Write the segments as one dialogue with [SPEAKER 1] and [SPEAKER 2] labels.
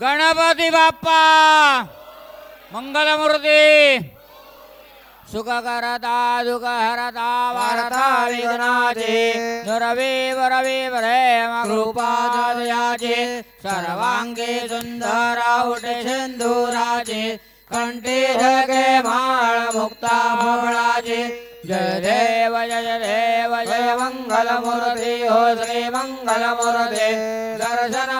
[SPEAKER 1] गणपती बाप्पा! मंगलमूर्ती! सुखकरदा करता दुःख विघ्नाचे दुरवे वरवे प्रेम कृपादयाचे सर्वांगे सुंदर उठे सिंधुराचे कंठी माळ मुक्ता भवळाचे जय देव जय देव जय मंगल हो श्री मंगल दर्शन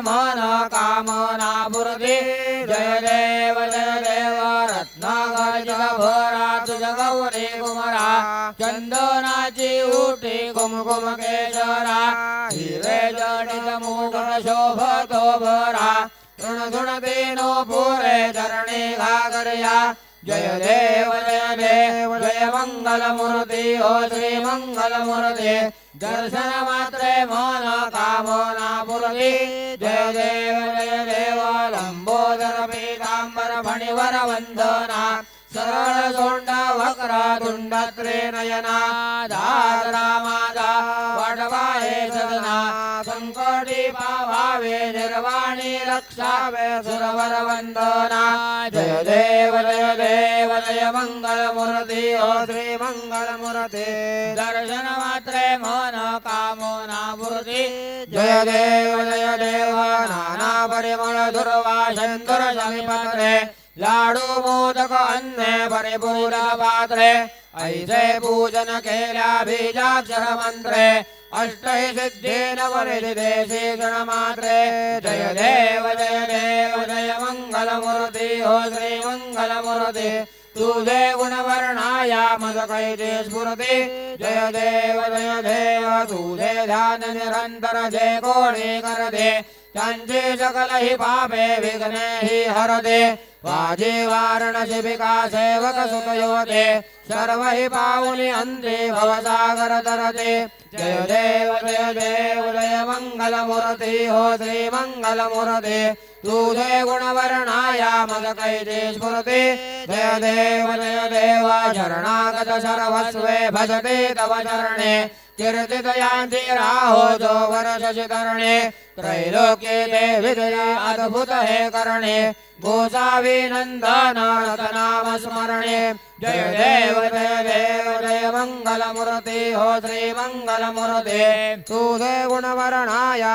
[SPEAKER 1] मन कामना पूर्ती। जय देव जय देव रत्नागर जगभरा तुझ गौरी कुमरा। चंदनाची उठी कुमकुम केशरा। हिरे जडित मुकुट शोभतो भरा। तृण गुण बेनो पुरे धरणे घागरया। जय देव जय देव जय मंगल ओ हो श्री दर्शन मात्रे मन कामना पुरति जय देव जय देव लंबोदर पीतांबर फणिवर सरळ वक्र तुंड नयना दारामादा वडवाहे सदना संकटी वे निर्वाणी रक्षा वे सुरवरवन्दना। जय देव जय देव जय मङ्गलमुरति ओ श्रीमङ्गलमुरति दर्शनमात्रे मोनो कामो मात्रे जय देव जय देव नानापरिमल परिमल दुर्वा चन्दरी पत्रे मोदक अन्ये परिपूर् पे ऐषे पूजन के लिजा मन्त्रे अष्टै सिद्धेन वरि गणमात्रे जय देव जय देव जय मङ्गलमुरति हो श्रीमङ्गलमुरति मङ्गलमुरति गुणवर्णाया मदकैते स्फुरति। जय देव जय देव दूरे ध्यान निरन्तर जय कोणे करदे चञ्चे सकल हि पापे विघ्ने हि हरदे वाजीवारणशिबिका वारणसी विका सेवक सुतयोते सर्व हि पाऊली अंते भवसागर तरते। जय देव जय देव जय मङ्गलमुरति हो श्रीमङ्गलमुरति मंगल गुणवर्णाया मद कैते जय देव जय देव शरणागत सर्वस्वे भजते तव चरणे। कीर्तितयान्ति राहो जो वर्षशितरणे त्रैलोक्ये ते विजय अद्भुत हे करणे। गोसाविनन्दन रतनाम स्मरणे जय देव जय देव जय मंगल हो श्री मंगल मूर्ती तुझे गुणवर्णाया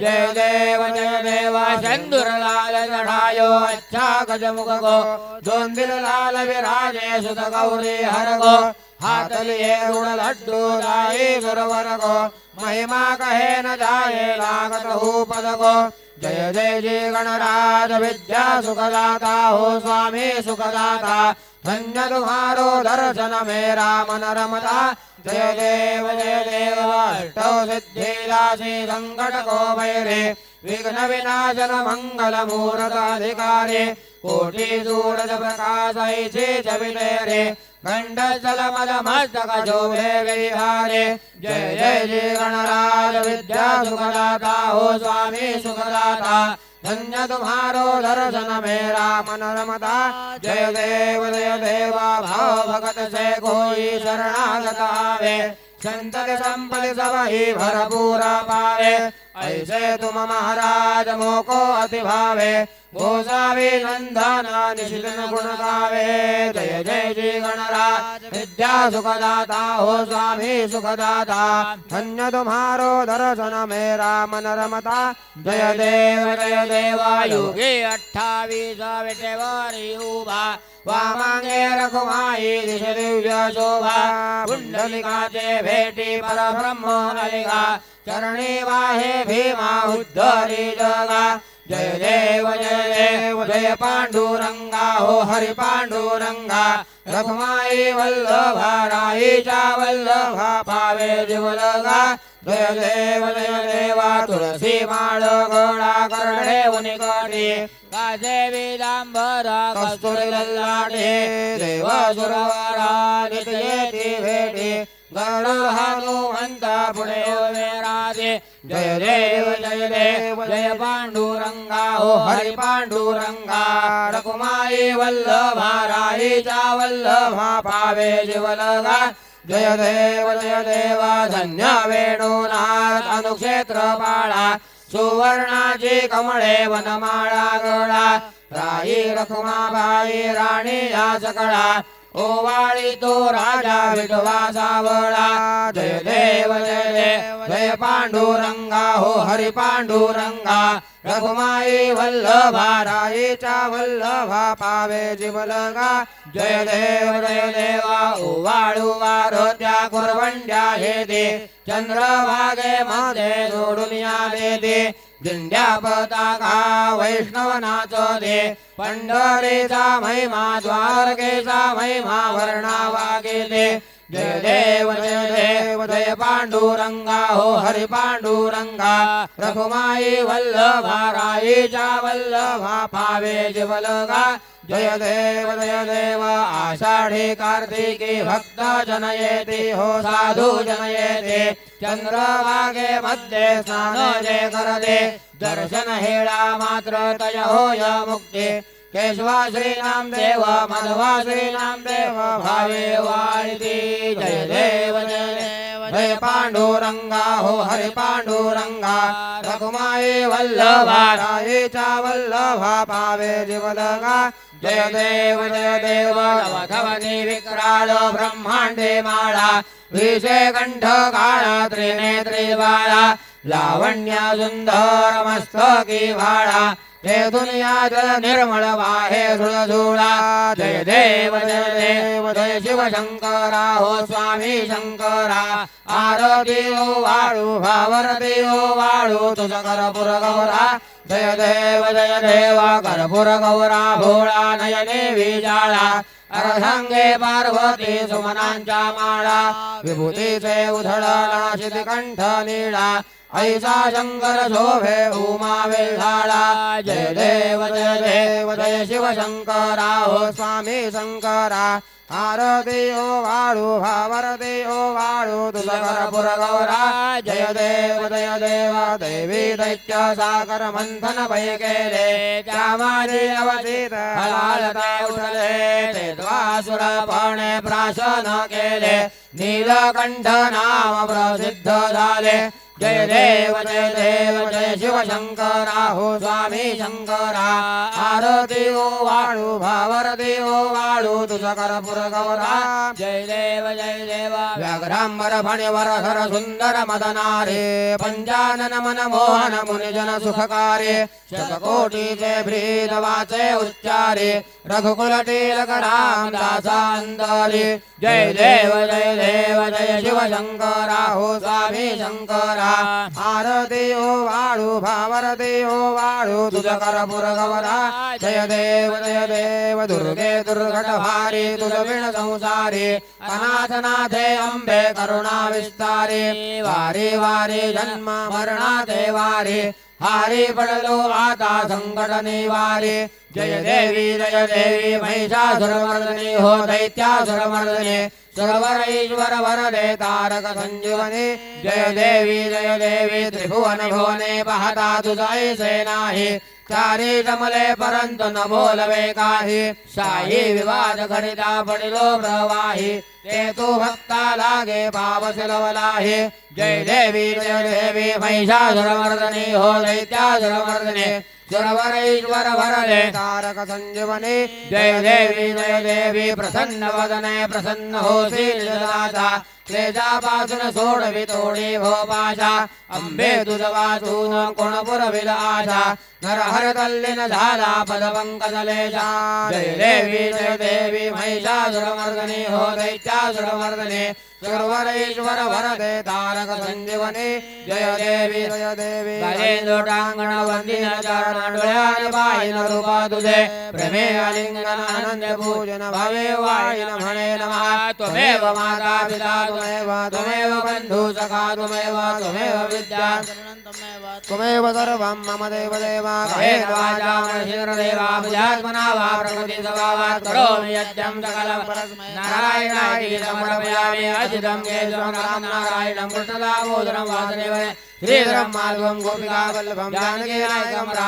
[SPEAKER 1] जय देव जय देव चन्दुरलाल चढ़ायो अच्छा गजमुखगो गो विराजे सुत गौरी हर गो हाथ लिए गुण महिमा कहे न जाये लागत हो जय जय जय गणराज विद्या सुखदाता। हो स्वामी सुखदाता। धन्य तुम्हारो दर्शन मेरा मन रमता जय देव जय देवाष्टौ अष्टौ सङ्कटको भैरे विघ्न विनाशन मंगल मूर्त अधिकारी कोटि सूरज विहारे जय जय जय गणराज विद्या सुखदाता हो स्वामी सुखदाता धन्य तुम्हारो दर्शन मेरा मनोरमता। जय देव जय देवा भाव भगत से कोई शरणागत आवे। संत संपद सब ही भरपूरा पावे ऐसे तुम महाराज मोको अति भावे गोसावी नंदना निशितन गुण गावे जय जय जय गणराज विद्या सुखदाता हो स्वामी सुखदाता। धन्य तुम्हारो दर्शन मेरा मन रमता जय देव, जय देवा। युगे अठ्ठावीस विटेवारी उभा वामांगे रखुमाई दिश दिव्य शोभा। कुंडलिकाचे भेटी परब्रह्म नलिका। चरणे वाहे भीमा उद्धरी जगा। जय देव जय देव जय पांडुरंगा हो हरि पांडुरंगा। रखमाई वल्लभा राईच्या वल्लभा पावे जीवलगा। जय देव जय देवा तुळसी माळ गोळा करणे उनिकटी। काजे विदांबरा कस्तुरी लल्लाटे देव सुरवारा नित येती भेटी। गरुड हंता पुढे उभे राजे। जय देव जय देव जय पांडुरंगा ओ हरि पांडुरंगा। रघुमाई वल्लभा राईचा वल्लभा पावे जीवलगा। जय देव जय देवा धन्य वेणुनाथ अनुक्षेत्र बाळा सुवर्णाची कमळे वनमाळा गळा। राई रखुमाबाई राणी या सकळा। ओवाळी तो राजा विधवा सावळा. जय देव जय देव जय पांडुरंगा. हो हरी पांडुरंगा. रघुमाई वल्लभा राईचा वल्लभा पावे जिवलगा. जय देव जय देवा ओवाळू वारोत्या कुरवंड्या हे दे. चंद्रभागे मध्ये जोडून या दे दिंड्यापताका वैष्णवनाचो दे। पंढरीचा महिमा द्वारकेचा महिमा वर्णावा गेले जय देव जय देव जय पांडुरंगा हो हरि पांडुरंगा। रघुमाई वल्लभा राईच्या वल्लभा पावे जिवलगा जय देव जय देव आषाढी कार्तिकी भक्त जनयेति हो साधु जनयेति चंद्रभागे मध्ये स्नान जे करते दर्शन हेळा मात्र तय होय मुक्ती। केशवा श्रीनाम देव माधवा श्रीनाम देव भावे वाळिती जय देव जय देव। हरे पाण्डुरङ्गा हो हरे पाण्डुरङ्गा रघुमाई वल्लभा राईचा वल्लभा पावे जीवलगा जय देव जय देव धवनी विक्राळ ब्रह्माण्डे माळा विषे कंठ काळा त्रिनेत्री लावण्या लावण्य मस्तकी भाळा हे दुनिया जल निर्मळ वाहे धुळधुळा जय देव जय देव जय शिव शंकरा। हो स्वामी शंकरा। आरती ओ वाळू भावरती ओ हो वाळू। तुझ करपुर गौरा। जय देव जय देव। करपुर गौरा भोळा नयने विजाळा। अर्धांगे पार्वती सुमनांच्या माळा। विभूतीचे उधळला कंठ निळा ऐसा शंकर शोभे उमा वेळाळा जय देव जय देव जय शिव शंकरा हो स्वामी शंकरा आरती ओ वाळू भावरती ओ वाळू तुझ गौरा। जय देव जय देव देवी दैत्य सागर मन्थन भय केले अवतीत हलालता उठले ते द्वासुरपणे प्राशन केले। नीलकण्ठ नाम प्रसिद्ध झाले। जय देव जय देव जय शिव शंकरा हो स्वामी शंकरा। आरती ओ वाळू भावरती ओ वाळू तुझ करपुर गौरा। जय देव जय देव। व्याघ्रांबर फणिवर हर सुंदर मदनारे। पंजानन मन मोहन मुनिजन सुखकारे। शतकोटीचे भ्रीद वाचे उच्चारे। रघुकुल टिलक राम दासांतरी जय देव जय देव जय शिव शंकरा हो स्वामी शंकरा। आरदेव वाळू भावर ओ वाळू तुझ करपुर गवरा जय देव जय देव दुर्गे दुर्घट भारी तुझ विण संसारी अनाथनाथे अंबे करुणा विस्तारी वारी वारी जन्म मरणाते वारी। हारी पडलो आता संकट निवारी जय देवी जय देवी महिषासुरमर्दनी हो दैत्यासुरमर्दनी सुरवर ईश्वर वरदे तारक संजीवनी। जय देवी जय देवी त्रिभुवन भुवने पाहता तुझाई से नाही चारी जमले परंतु न बोलवे काही। शाही विवाद करिता पडिलो प्रवाही। ते तू भक्ता लागे पाव शिलवलाही जय देवी जय देवी महिषासुरमर्दनी हो दैत्यासुरमर्दनी सुरवरेश्वर वरदे तारक संजीवनी जय देवी जय देवी। प्रसन्न वदने प्रसन्न होसी निजदाता क्लेजापासून सोडवी तोडी भोपाशा। अंबे तुझ वाचून कोण पुरविल आशा। नर हर तल्लीन झाला पद पंकजलेशा जय देवी जय देवी महिषासुरमर्दनी हो दैत्यासुरमर्दनी सुरवरेश्वर वरदे तारक संजीवने। जय देवी जय देवी। गजेंद्रोटांगण वंदिन चरण डोळ्याने पाहिन रूपा तुझे प्रेमे आलिंगन आनंद पूजन भवे वाळीन म्हणे नमः। त्वमेव माता पिता त्वमेव त्वमेव बंधू सखा त्वमेव त्वमेव विद्या। त्वमेव सर्वं मम देव देवा कहेन वाचा मनशिरदेवा बुद्ध्यात्मना वा प्रकृति स्वभावात् करोमि यज्ञं सकलं। नारायणाय समर्पयामि। अजितं केशवं राम कृष्णदामोदरं वासुदेवं श्रीधरं माधवं रामचन्द्रं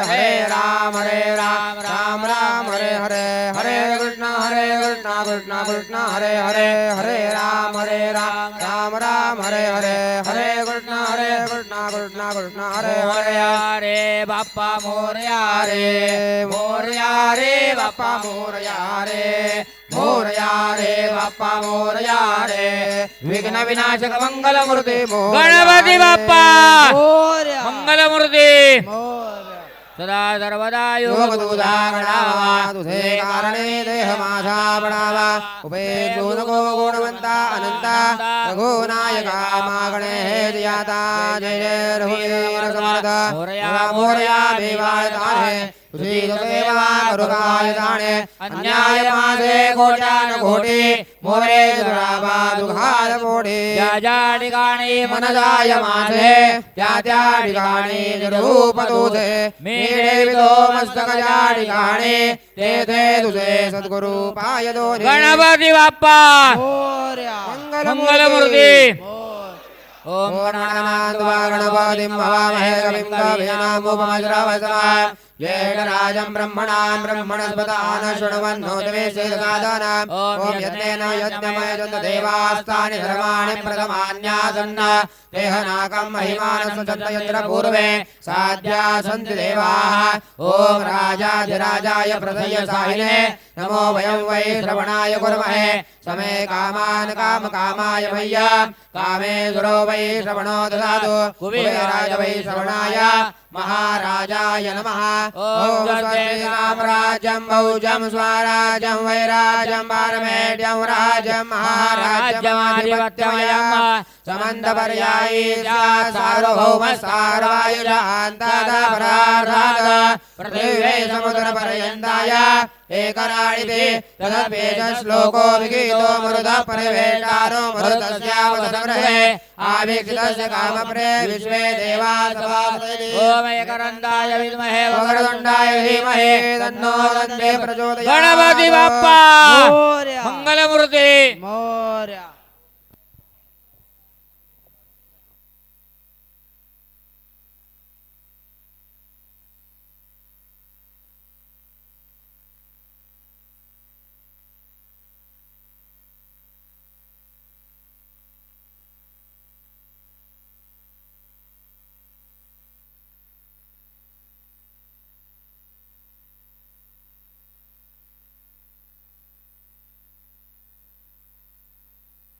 [SPEAKER 1] हरे राम हरे राम राम राम हरे हरे। हरे कृष्ण हरे कृष्ण कृष्ण कृष्ण हरे हरे। हरे राम हरे राम राम राम हरे हरे। हरे कृष्ण हरे कृष्ण कृष्ण कृष्ण हरे
[SPEAKER 2] बाप्पा मोरया रे
[SPEAKER 1] रे मोरया रे। मोरया रे बाप्पा मोरया रे। विघ्न विनाशक मंगल मूर्ती
[SPEAKER 2] गणपती बाप्पा!
[SPEAKER 3] मोरया
[SPEAKER 2] मंगलमूर्ती!
[SPEAKER 3] मोरया
[SPEAKER 2] सदा सर्वदा
[SPEAKER 1] योग
[SPEAKER 2] योग
[SPEAKER 1] तुझा गणावा तुझे कारणे देह माझा पडावा उपेक्षो नको गुणवंता अनंता रघुनायका मागणे हे दियाता जय जय रघुवीर समर्थ। मोरया मोरया देवायताने तुझी सेवा करू काय जाणे अन्याय माझे कोट्यान कोटी मोरे दुरावा दुघाल पोटी
[SPEAKER 2] ज्या ज्या ठिकाणी
[SPEAKER 1] मन जाय माझे त्या त्या ठिकाणी रूप तुझे मी ठेवितो मस्तक ज्या ठिकाणी तेथे तुझे सद्गुरु पाय दोन्ही
[SPEAKER 2] गणपती बाप्पा
[SPEAKER 3] मोरया
[SPEAKER 2] मंगलमूर्ती
[SPEAKER 3] मोरया
[SPEAKER 2] ओम
[SPEAKER 1] गणपतिं भवामहे कविं कवीनामुपमज्रवसमा ज्येष्ठराजं ब्रह्मणां ब्रह्मणस्पदान शृण्वन्नो दिवे सेदगादानाम् ॐ यज्ञेन यज्ञमयजन्त देवास्तानि धर्माणि प्रथमान्यासन्न देहनाकम् महिमानसञ्चयत्र पूर्वे साध्या सन्ति देवाः। ॐ राजाधिराजाय प्रथय साहिने। नमो वयं वै श्रवणाय कुर्महे। समे कामान् काम कामाय मय्य कामे गुरो वै श्रवणो ददातु। कुबेराय वै श्रवणाय। महाराजाय नमः। ॐ रामराज्यं भौजं स्वराज्यं वैराज्यं पारमेढ्यं राज्यं महाराज्यमाधिपत्यमयम्। पृथिवे समुद्रपर्यन्ताय एकराणिते तदपेश श्लोको विगीतो मरुद परिवेष्टानो मरुतस्यावसंग्रहे आवीक्षितस्य कामप्रे विश्वे देवा सभापति
[SPEAKER 2] ओम एकरंदाय विद्महे
[SPEAKER 1] वक्रतुण्डाय धीमहि तन्नो दन्ते प्रचोदयात्।
[SPEAKER 2] गणपती बाप्पा!
[SPEAKER 3] मोरया।
[SPEAKER 2] मंगलमूर्ती!
[SPEAKER 3] मोरया।